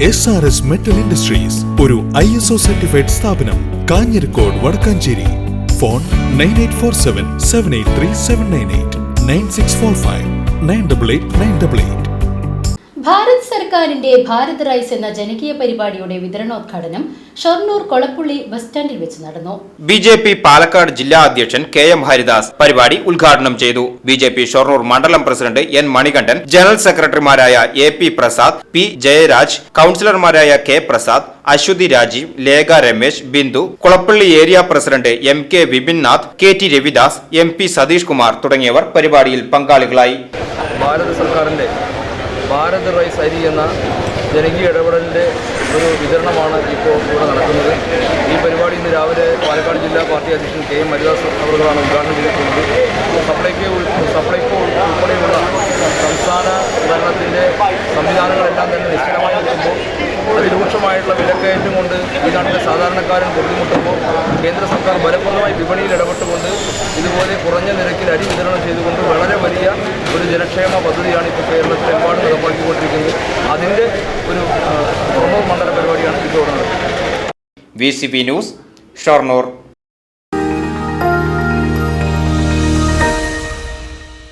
S R S metal industries ഒരു I S O certified സ്ഥാപനം Kanjirakode Vadakkanchery. Phone nine eight four seven seven eight three seven nine eight nine six four five nine double eight nine double eight സർക്കാരിന്റെ Bharat rice എന്ന ജനകീയ പരിപാടിയുടെ വിതരണോദ്ഘാടനം Shoranur Kolappully bus സ്റ്റാൻഡിൽ വെച്ച് നടന്നു. ബി ജെ പി പാലക്കാട് ജില്ലാ അധ്യക്ഷൻ കെ എം ഹരിദാസ് പരിപാടി ഉദ്ഘാടനം ചെയ്തു. ബി ജെ പി ഷൊർണൂർ മണ്ഡലം പ്രസിഡന്റ് എൻ മണികണ്ഠൻ ജനറൽ സെക്രട്ടറിമാരായ A P Prasad P Jayaraj കൌൺസിലർമാരായ K Prasad Aswathi Rajeev Lekha Ramesh Bindu Kulappully area president M K Vipinnath K T Ravidas M P Satheesh Kumar തുടങ്ങിയവർ പരിപാടിയിൽ പങ്കാളികളായി. ഭാരത സർക്കാരിന്റെ Bharat rice അരി എന്ന ജനകീയ ഇടപെടലിന്റെ ഒരു വിതരണമാണ് ഇപ്പോൾ ഇവിടെ നടക്കുന്നത്. ഈ പരിപാടി ഇന്ന് രാവിലെ പാലക്കാട് ജില്ലാ പാർട്ടി അധ്യക്ഷൻ കെ എം ഹരിദാസ് അവർക്കാണ് ഉദ്ഘാടനം ചെയ്തിട്ടുള്ളത് സപ്ലൈക്കോ സപ്ലൈക്കോ ഉൾപ്പെടെയുള്ള സംസ്ഥാന ഭരണത്തിന്റെ സംവിധാനങ്ങളെല്ലാം തന്നെ നിശ്ചലമായി നിൽക്കുമ്പോൾ അതിരൂക്ഷമായിട്ടുള്ള വിലക്കയറ്റം കൊണ്ട് ഈ നാട്ടിലെ സാധാരണക്കാരൻ ബുദ്ധിമുട്ടുമ്പോൾ കേന്ദ്ര സർക്കാർ ഫലപ്രദമായി വിപണിയിൽ ഇടപെട്ടുകൊണ്ട് ഇതുപോലെ കുറഞ്ഞ നിരക്കിൽ അരി വിതരണം ചെയ്തുകൊണ്ട് വളരെ വലിയ ഒരു ജനക്ഷേമ പദ്ധതിയാണ് ഇപ്പോൾ കേരളത്തിലെമ്പാടും നടപ്പാക്കിക്കൊണ്ടിരിക്കുന്നത്. അതിന്റെ ഒരു പ്രമോ മണ്ഡല പരിപാടിയാണ് ഇപ്പോൾ നടക്കുന്നത്. V C B news Shoranur.